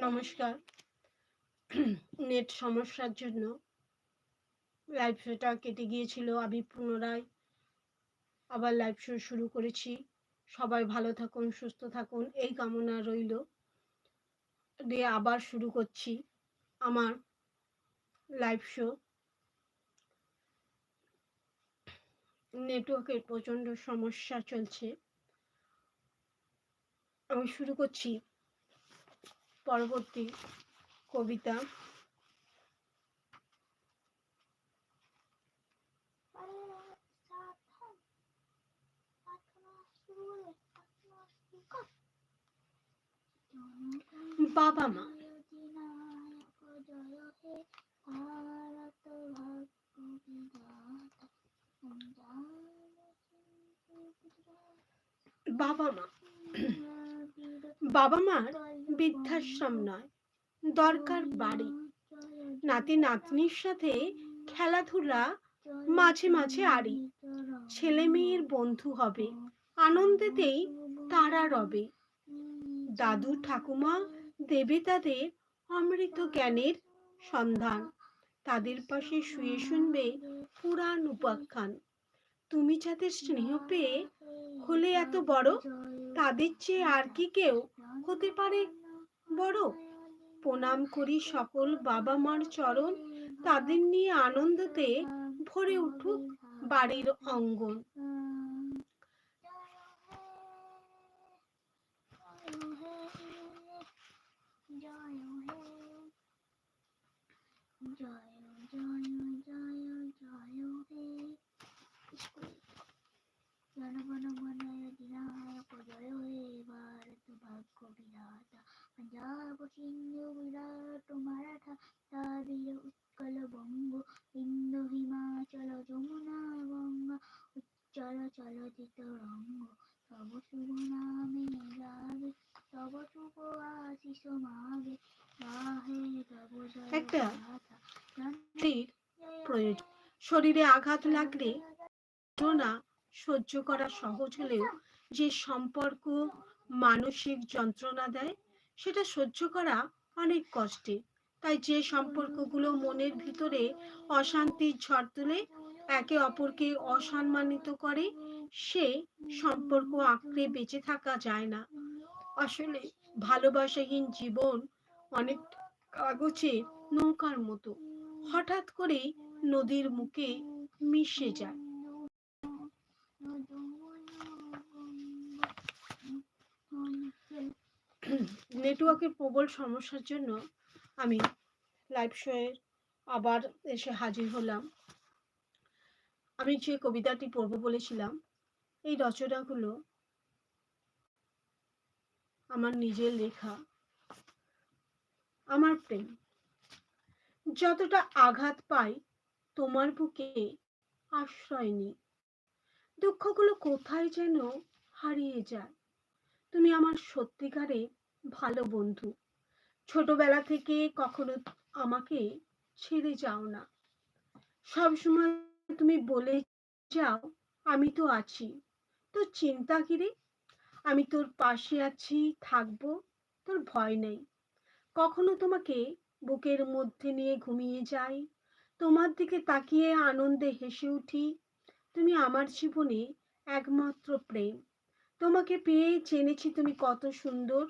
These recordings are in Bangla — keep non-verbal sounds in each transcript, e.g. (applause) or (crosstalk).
নমস্কার। নেট সমস্যার জন্য লাইভ শোটা কেটে গিয়েছিল, আমি পুনরায় আবার লাইভ শো শুরু করেছি। সবাই ভালো থাকুন, সুস্থ থাকুন, এই কামনা রইল। দিয়ে আবার শুরু করছি আমার লাইভ শো নেটওয়ার্কের প্রচণ্ড সমস্যা চলছে। আমি শুরু করছি। পরবর্তী কবিতা। বাবা মা। বাবা মা। বাবা মার বৃদ্ধাশ্রম নয়, দরকার বাড়ি। নাতি নাতনির সাথে খেলাধুলা, মাঝে মাঝে আড়ি। ছেলে মেয়ের বন্ধু হবে, আনন্দেতেই তারা রবে। দাদু ঠাকুমা দেবে তাদের অমৃত জ্ঞানের সন্ধান। তাদের পাশে শুয়ে শুনবে পুরাণ উপাখ্যান। তুমি যাদের স্নেহ পেয়ে হলে এত বড় তাদের চেয়ে আর কি কেউ হতে পারে বড় প্রণাম করি সকল বাবা মার চরণ তাদের নিয়ে আনন্দতে ভরে উঠুক বাড়ির অঙ্গন জয় জয় জয় জয় হে একটা প্রয়োজন। শরীরে আঘাত লাগলে না সহ্য করা সহজ হলেও যে সম্পর্ক মানসিক যন্ত্রণা দেয়, সেটা সহ্য করা অনেক কষ্টে তাই যে সম্পর্কগুলো মনের ভিতরে অশান্তির ঝড় তুলে একে অপরকে অসম্মানিত করে, সে সম্পর্ক আঁকড়ে বেঁচে থাকা যায় না। আসলে ভালোবাসাহীন জীবন অনেক কাগজে নৌকার মতো। হঠাৎ করেই নদীর মুখে মিশে যায়। (coughs) নেটওয়ার্কের প্রবল সমস্যার জন্য আমি লাইভ শোয়ে আবার এসে হাজির হলাম। আমি যে কবিতাটি পড়ব বলেছিলাম, এই রচনাগুলো আমার নিজের লেখা, আমার প্রেম। যতটা আঘাত পাই, তোমার বুকে আশ্রয় নেই। দুঃখগুলো কোথায় যেন হারিয়ে যায়। তুমি আমার সত্যিকারে ভালো বন্ধু। ছোটবেলা থেকে কখনো আমাকে ছেড়ে যাও না। সব সময় তুমি বলে যাও, আমি তো আছি। তোর চিন্তা কিরে আমি তোর পাশে আছি, থাকব, তোর ভয় নেই। কখনো তোমাকে বুকের মধ্যে নিয়ে ঘুমিয়ে যাই। তোমার দিকে তাকিয়ে আনন্দে হেসে উঠি। তুমি আমার জীবনে একমাত্র প্রেম। তোমাকে পেয়ে জেনেছি তুমি কত সুন্দর।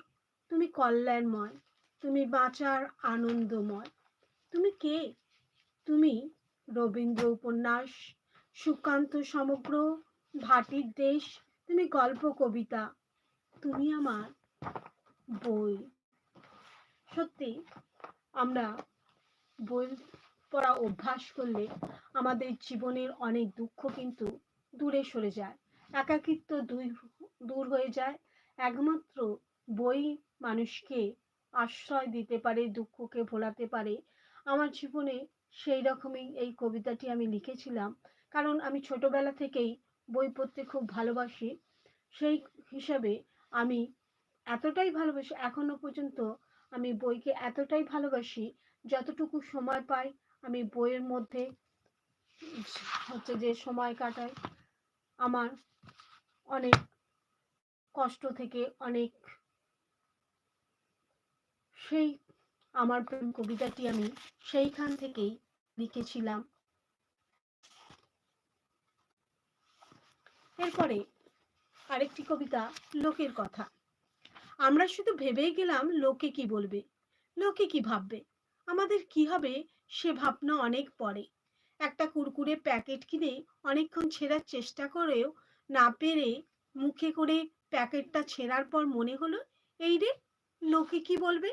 তুমি কল্যাণময়, তুমি বাঁচার আনন্দময়। তুমি কে? তুমি রবীন্দ্র উপন্যাস, সুকান্ত সমগ্র ভাটির দেশ, তুমি গল্প, কবিতা, তুমি আমার বই। সত্যি, আমরা বই পড়া অভ্যাস করলে আমাদের জীবনের অনেক দুঃখ কিন্তু দূরে সরে যায়। একাকিত্ব দুই দূর হয়ে যায়। একমাত্র বই মানুষকে আশ্রয় দিতে পারে, দুঃখকে ভোলাতে পারে। আমার জীবনে সেই রকমই এই কবিতাটি আমি লিখেছিলাম। কারণ আমি ছোটবেলা থেকেই বই পড়তে খুব ভালোবাসি। সেই হিসাবে আমি এতটাই ভালোবাসি, এখনও পর্যন্ত আমি বইকে এতটাই ভালোবাসি, যতটুকু সময় পাই আমি বইয়ের মধ্যে হচ্ছে যে সময় কাটাই, আমার অনেক কষ্ট থেকে অনেক সেই আমার প্রেম কবিতাটি আমি সেইখান থেকেই লিখেছিলাম। এরপরে আরেকটি কবিতা, লোকের কথা। আমরা শুধু ভেবেই গেলাম লোকে কি বলবে, লোকে কি ভাববে, আমাদের কি হবে সে ভাবনা অনেক পরে। একটা কুরকুরে প্যাকেট কিনে অনেকক্ষণ ছেঁড়ার চেষ্টা করেও না পেরে মুখে করে প্যাকেটটা ছেঁড়ার পর মনে হলো, এই রে, লোকে কি বলবে?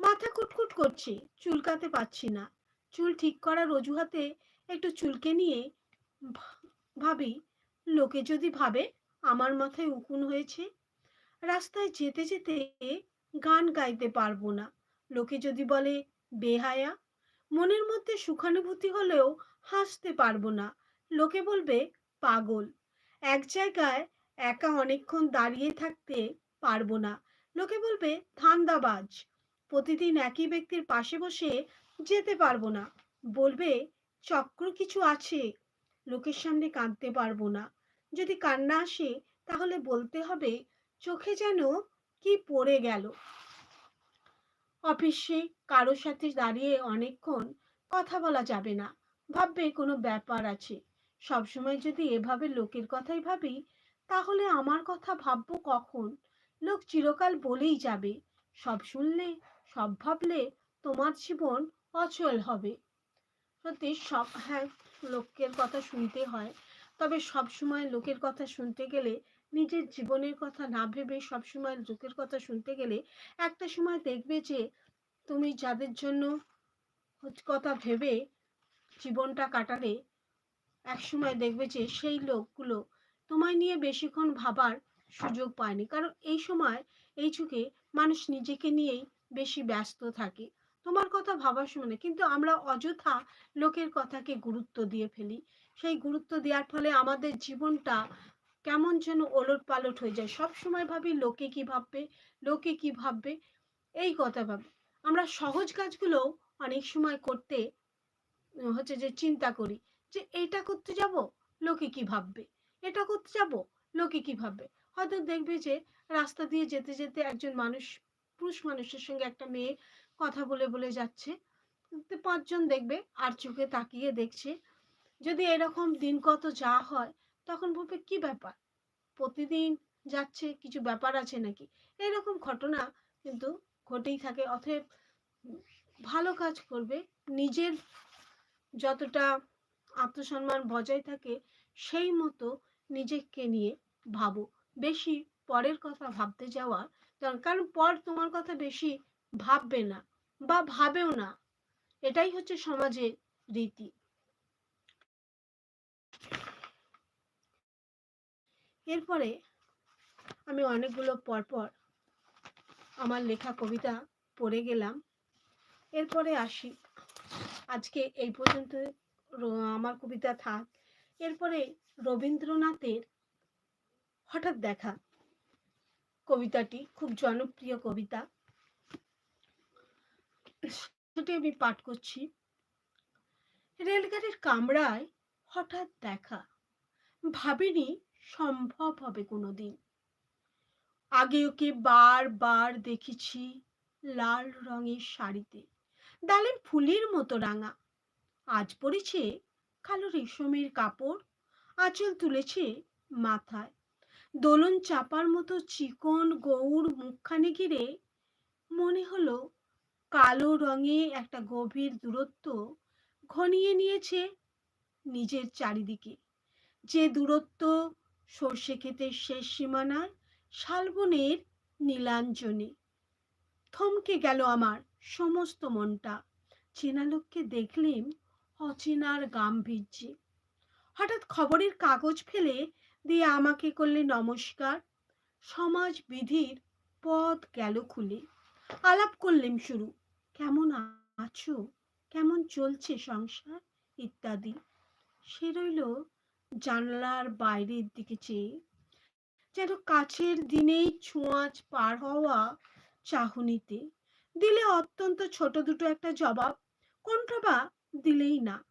মাথা কুটকুট করছে, চুলকাতে পারছি না। চুল ঠিক করার অজুহাতে একটু চুলকে নিয়ে ভাবি, লোকে যদি ভাবে আমার মাথায় উকুন হয়েছে, রাস্তায় যেতে যেতে গান গাইতে পারব না। লোকে যদি বলে, বেহায়া মনের মধ্যে সুখানুভূতি হলেও হাসতে পারব না। লোকে বলবে, পাগল। এক জায়গায় একা অনেকক্ষণ দাঁড়িয়ে থাকতে পারব না। লোকে বলবে, ধান্দাবাজ। প্রতিদিন একই ব্যক্তির পাশে বসে যেতে পারব না। বলবে, চক্র কিছু আছে, লোকের সামনে কাঁদতে পারব না। যদি কান্না আসে, তাহলে বলতে হবে, চোখে যেন কি পড়ে গেল অফিসে কারোর সাথে দাঁড়িয়ে অনেকক্ষণ কথা বলা যাবে না। ভাববে কোনো ব্যাপার আছে। সবসময় যদি এভাবে লোকের কথাই ভাবি, তাহলে আমার কথা ভাববো কখন? লোক চিরকাল বলেই যাবে। সব শুনলে, সব ভাবলে তোমার জীবন অচল হবে। সত্যি সব হ্যাঁ লোকের কথা শুনতে হয়। তবে সব সময় লোকের কথা শুনতে গেলে নিজের জীবনের কথা না ভেবে সব সময় লোকের কথা শুনতে গেলে একটা সময় দেখবে যে তুমি যাদের জন্য কথা ভেবে জীবনটা কাটালে এক সময় দেখবে যে সেই লোকগুলো তোমায় নিয়ে বেশিক্ষণ ভাবার সুযোগ পায়নি। কারণ এই সময়, এই যুগে মানুষ নিজেকে নিয়েই বেশি ব্যস্ত থাকে। তোমার কথা ভাবার সময় না কিন্তু আমরা অযথা লোকের কথাকে গুরুত্ব দিয়ে ফেলি। সেই গুরুত্ব দেওয়ার ফলে আমাদের জীবনটা কেমন যেন ওলট পালট হয়ে যায়। সব সময় ভাবি লোকে কি ভাববে, লোকে কি ভাববে, এই কথা ভাবি। আমরা সহজ কাজগুলো অনেক সময় করতে, হচ্ছে যে চিন্তা করি যে এটা করতে যাব, লোকে কি ভাববে? এটা করতে যাব, লোকে কি ভাববে? হয়তো দেখবে যে রাস্তা দিয়ে যেতে যেতে একজন মানুষ, পুরুষ মানুষের সঙ্গে একটা মেয়ে কথা বলে বলে যাচ্ছে। পাঁচজন দেখবে আর চোখে তাকিয়ে দেখছে। যদি এরকম দিন কত যা হয় তখন বলবে, কি ব্যাপার? প্রতিদিন যাচ্ছে, কিছু ব্যাপার আছে নাকি? এরকম ঘটনা কিন্তু ঘটেই থাকে। অতএব ভালো কাজ করবে। নিজের যতটা আত্মসম্মান বজায় থাকে, সেই মতো নিজেকে নিয়ে ভাবো। বেশি পরের কথা ভাবতে যাওয়া কারণ পর তোমার কথা বেশি ভাববে না বা ভাবেও না। এটাই হচ্ছে সমাজের রীতি। এরপরে আমি অনেকগুলো পরপর আমার লেখা কবিতা পড়ে গেলাম। এরপরে আসি। আজকে এই পর্যন্ত আমার কবিতা থাক। এরপরে রবীন্দ্রনাথের হঠাৎ দেখা কবিতাটি, খুব জনপ্রিয় কবিতা। সেটি আমি পাঠ করছি। রেলগাড়ির কামরায় হঠাৎ দেখা। ভাবিনি সম্ভব হবে কোনোদিন। আগে ওকে বারবার দেখেছি লাল রঙের শাড়িতে, ডালের ফুলের মতো রাঙা। আজ পড়েছে কালো রেশমের কাপড়, আঁচল তুলেছে মাথায়। দোলন চাপার মতো চিকন গৌর মুখখানে ঘিরে মনে হলো কালো রঙে একটা গভীর দূরত্ব ঘনিয়ে নিয়েছে নিজের চারিদিকে। যে দূরত্ব সর্ষে ক্ষেতের শেষ সীমানায় শালবনের নীলাঞ্জনে। থমকে গেল আমার সমস্ত মনটা। চেনা লোককে দেখলেম অচেনার গাম্ভীর্যে। হঠাৎ খবরের কাগজ ফেলে দিয়ে আমাকে করলে নমস্কার। সমাজ বিধির পথ গেল খুলে। আলাপ করলেম শুরু। কেমন আছো? কেমন চলছে সংসার? ইত্যাদি। সে রইল জানলার বাইরের দিকে চেয়ে যেন কাছের দিনেই ছোঁয়াচ পার হওয়া চাহনিতে দিলে অত্যন্ত ছোট দুটো একটা জবাব, কোনটা বা দিলেই না।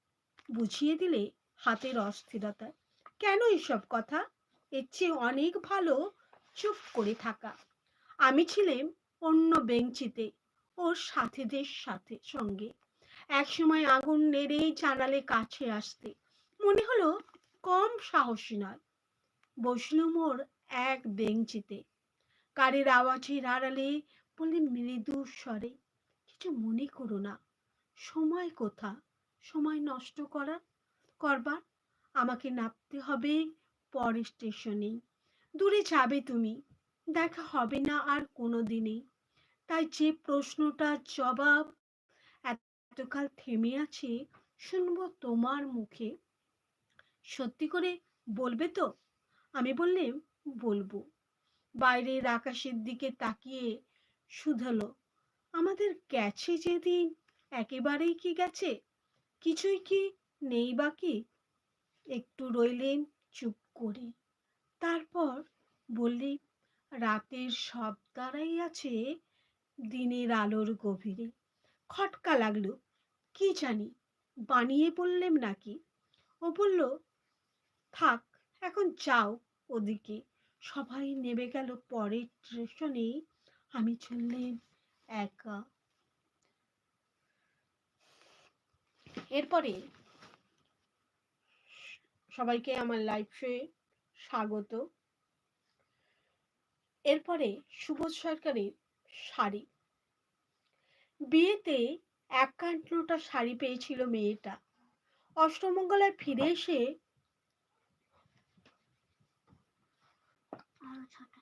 বুঝিয়ে দিলে হাতের অস্থিরতা। কেন এসব কথা? এর চেয়ে অনেক ভালো চুপ করে থাকা। আমি ছিলাম অন্য বেঞ্চিতে ওর সাথীদের সাথে সঙ্গে। একসময় আগুন নেড়ে জানালে কাছে আসতে। মনে হলো কম সাহসী নয়। বসলুম ওর এক বেঞ্চিতে। গাড়ির আওয়াজের আড়ালে বললে মৃদু স্বরে, কিছু মনে করো না। সময় কোথা? সময় নষ্ট করা করবার? আমাকে নামতে হবে পরের স্টেশনে। দূরে যাবে তুমি। দেখা হবে না আর কোনো দিনই তাই যে প্রশ্নটার জবাব এতকাল থেমে আছে, শুনব তোমার মুখে। সত্যি করে বলবে তো? আমি বললাম, বলব। বাইরের আকাশের দিকে তাকিয়ে শুধালো। আমাদের গেছে যেদিন, একেবারেই কি গেছে? কিছুই কি নেই বাকি? একটু রইলেন, চুপ করে। তারপর বললি রাতের সব দ্বারাই আছে দিনের আলোর গভীরে। খটকা লাগল। কি জানি, বানিয়ে বললেম নাকি? ও বলল থাক, এখন যাও ওদিকে। সবাই নেমে গেল পরের স্টেশনে। আমি চললেন একা। এরপরে সবাইকে আমার লাইফে স্বাগত। এরপরে সুবোধ সরকারের শাড়ি। বিয়েতে একান্নটা শাড়ি পেয়েছিল মেয়েটা। অষ্টমঙ্গলায় ফিরে এসে আরও ছটা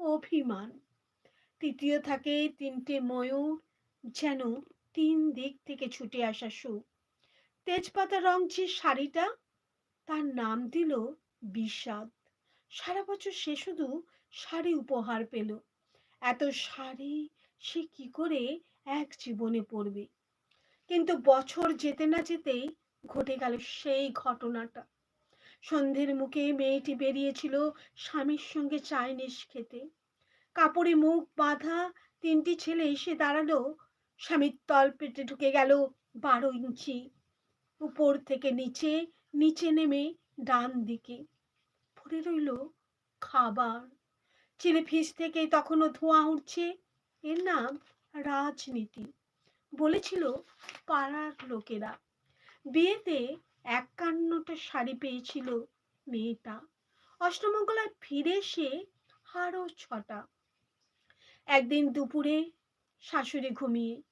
অভিমান। তৃতীয় থাকে তিনটে ময়ূর, যেন তিন দিক থেকে ছুটে আসা সুখ। তেজপাতা রং যে শাড়িটা, তার নাম দিল বিষাদ। সারা বছর সে শুধু শাড়ি উপহার পেল। এত শাড়ি সে কি করে এক জীবনে পড়বে কিন্তু বছর যেতে না যেতেই ঘটে গেল সেই ঘটনাটা। সন্ধ্যের মুখে মেয়েটি বেরিয়েছিল স্বামীর সঙ্গে চাইনিজ খেতে। কাপড়ে মুখ বাঁধা তিনটি ছেলে এসে দাঁড়াল। স্বামীর তল পেটে ঢুকে গেল বারো ইঞ্চি। উপর থেকে নিচে নিচে নেমে ডান দিকে। পড়ে রইল খাবার। চিলি ফিস থেকে তখনও ধোঁয়া উঠছে। এর নাম রাজনীতি। বলেছিল পাড়ার লোকেরা। বিয়েতে একান্নটা শাড়ি পেয়েছিল মেয়েটা। অষ্টমঙ্গলায় ফিরে এসে আরও ছটা। একদিন দুপুরে শাশুড়ি ঘুমিয়ে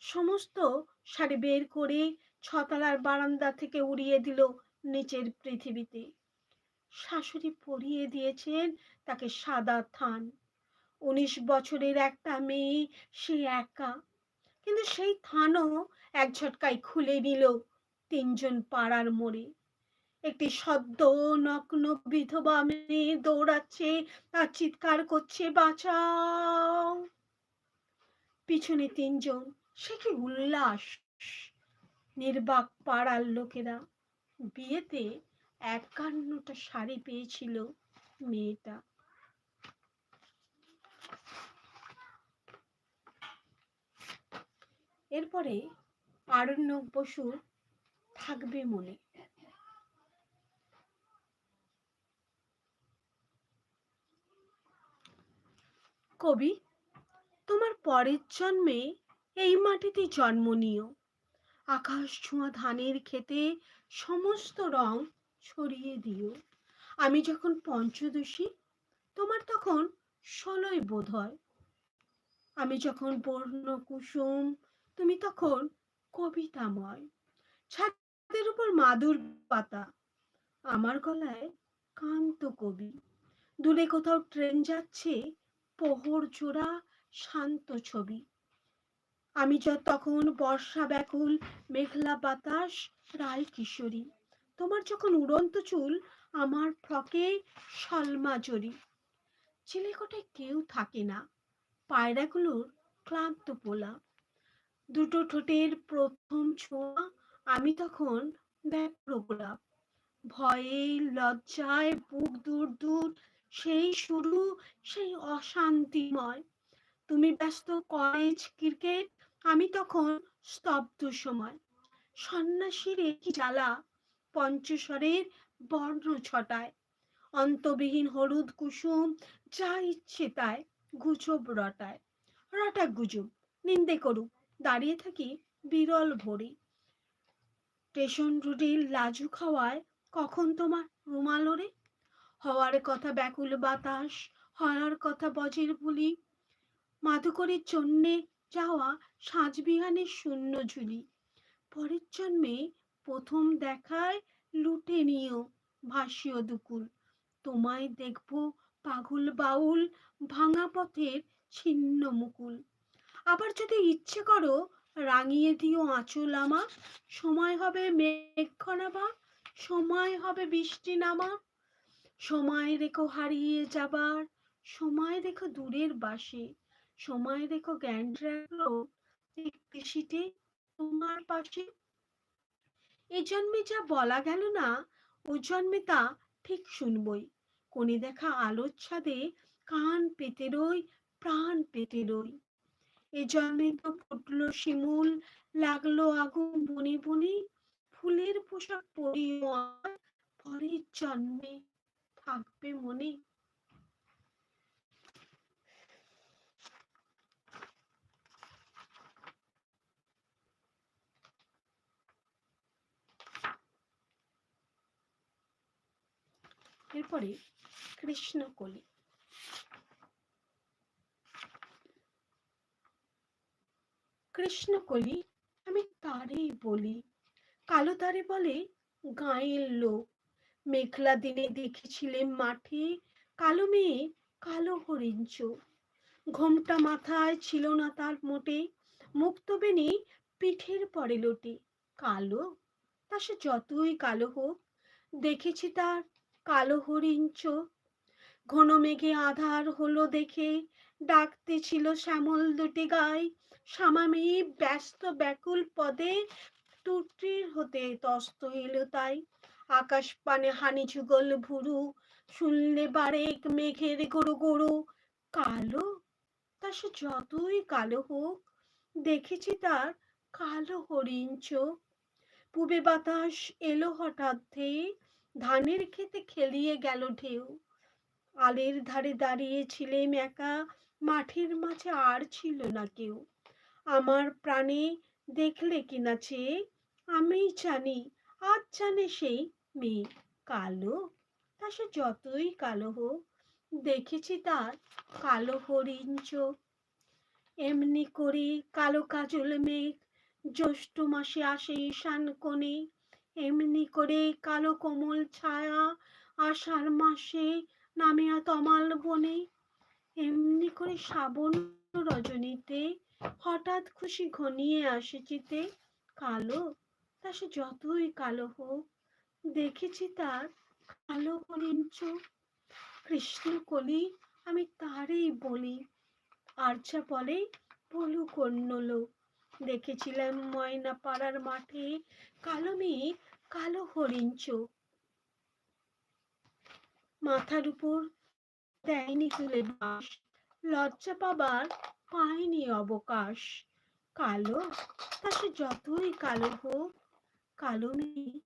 সমস্ত শাড়ি বের করে ছতলার বারান্দা থেকে উড়িয়ে দিল নিচের পৃথিবীতে। শাশুড়ি পরিয়ে দিয়েছেন তাকে সাদা থান। উনিশ বছরের একটা মেয়ে, সে একা। কিন্তু সেই থানও এক ঝটকায় খুলে নিল তিনজন পাড়ার মোড়ে। একটি সদ্য নগ্ন বিধবা মেয়ে দৌড়াচ্ছে আর চিৎকার করছে, বাঁচাও। পিছনে তিনজন, সে কি উল্লাস? নির্বাক পাড়ার লোকেরা বিয়েতে একান্নটা শাড়ি পেয়েছিল মেয়েটা। এরপরে আরণ্যক বসুর থাকবে মনে। কবি, তোমার পরের জন্মে এই মাটিতে জন্ম নিও। আকাশ ছোঁয়া ধানের খেতে সমস্ত রং ছড়িয়ে দিও। আমি যখন পঞ্চদশী, তোমার তখন ষোলোই বোধ হয়। আমি যখন বর্ণ কুসুম তুমি তখন কবিতাময়। ছাদের উপর মাদুর পাতা। আমার গলায় কান্ত কবি। দূরে কোথাও ট্রেন যাচ্ছে, পোহর জোড়া শান্ত ছবি। আমি তখন বর্ষা ব্যাকুল, মেঘলা বাতাস রায় কিশোরী তোমার যখন উড়ন্ত চুল, আমার ফ্রকে সলমা জড়ি চিলেকোটায় কেউ থাকে না, পায়রাগুলোর ক্লান্ত পোলা। দুটো ঠোঁটের প্রথম ছোঁয়া আমি তখন ব্যাপ্র গোলাপ ভয়ে, লজ্জায় বুক দূর দূর, সেই শুরু, সেই অশান্তিময়। তুমি ব্যস্ত কলেজ ক্রিকেট আমি তখন স্তব্ধ সময়। সন্ন্যাসীর একই জ্বালা পঞ্চস্বরের বর্ণ ছটায়। অন্তবিহীন হলুদ কুসুম, যা ইচ্ছে তাই, গুজব রটায়। রটা গুজব, নিন্দে করুক, দাঁড়িয়ে থাকি বিরল ভরি। স্টেশন রুটির লাজু খাওয়ায় কখন তোমার রুমাল ওরে হওয়ার কথা ব্যাকুল বাতাস, হওয়ার কথা বজের বুলি। মাধুকরীর জন্যে যাওয়া সাজবিহানের শূন্য ঝুলি। পরের জন্মে প্রথম দেখায় লুটে নিও ভাসিও দুকুল। তোমায় দেখব পাগল বাউল ভাঙা পথের ছিন্ন মুকুল। আবার যদি ইচ্ছে করো রাঙিয়ে দিও আঁচল আমার সময় হবে মেঘ বা, সময় হবে বৃষ্টি নামা। সময় রেখো হারিয়ে যাবার, সময় রেখো দূরের বাসে। সময় রেখো জ্ঞান রাখল সিটে তোমার পাশে। এ জন্মে যা বলা গেল না, ও জন্মে তা ঠিক শুনবই। কোণে দেখা আলোর ছাদে কান পেতে রই, প্রাণ পেতে রই। এ জন্মে তো ফুটলো শিমুল, লাগল আগুন বনে বনে। ফুলের পোশাক আর পরের জন্মে থাকবে মনে। এরপরে কৃষ্ণকলি। কৃষ্ণকলি আমি তারই বলি। কালো তারে বলে, গাঁয়ের লোক। মেঘলা দিনে দেখেছিলেন মাঠে কালো মেয়ে, কালো হরিণ চোখ। ঘোমটা মাথায় ছিল না তার মোটে, মুক্ত বেনি পিঠের পরে লোটে। কালো? তা সে যতই কালো হোক, দেখেছি তার কালো হরিণ চোখ। ঘন মেঘে আধার হলো দেখে, ডাকতে ছিল শ্যামল দুটি গাই। সামামি ব্যস্ত ব্যাকুল পদে টুটির হতে তস্ত এলো তাই। আকাশ পানে হানি যুগল ভুরু, শুনলে বারেক মেঘের গরু গরু। কালো? তা সে যতই কালো হোক, দেখেছি তার কালো হরিণ চোখ। পূবে বাতাস এলো হঠাৎ ধানের খেতে খেলিয়ে গেল ঢেউ। আলের ধারে দাঁড়িয়ে ছিলেম একা, মাঠের মাঝে আর ছিল না কেউ। আমার প্রাণে দেখলে কিনা চেয়ে আমি জানি, আজ জানে সেই মেয়ে কালো। তা সে যতই কালো হোক, দেখেছি তার কালো হরিণ চোখ। এমনি করে কালো কাজল মেঘ, জ্যৈষ্ঠ মাসে আসে ঈশান কোণে। এমনি করে কালো কোমল ছায়া আষাঢ় মাসে নামিয়া তমাল বনে। এমনি করে শ্রাবণ রজনীতে হঠাৎ খুশি ঘনিয়ে আসে চিতে, কালো? তা সে যতই কালো হোক, দেখেছি তার কালো হরিণ চোখ। কৃষ্ণ কলি আমি তারই বলি। আর্চা বলে, বলু লোক দেখেছিলাম ময়না পাড়ার মাঠে কালো মেয়ে, কালো হরিণ চোখ। মাথার উপর দেয়নি তুলে বাস লজ্জা পাবার পায়নি অবকাশ। কালো? তা সে যতই কালো হোক, কালো মেয়ে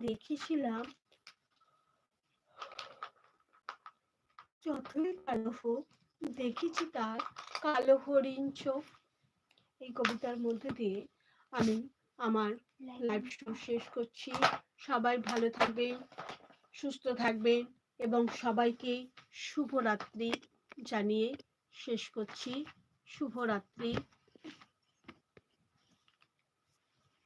দেখেছিলাম। যতই কালো হোক, দেখেছি তার কালো হরিণ চোখ। এই কবিতার মধ্যে দিয়ে আমি আমার লাইভ শো শেষ করছি। সবাই ভালো থাকবেন, সুস্থ থাকবেন এবং সবাইকে শুভরাত্রি জানিয়ে শেষ করছি। শুভরাত্রি।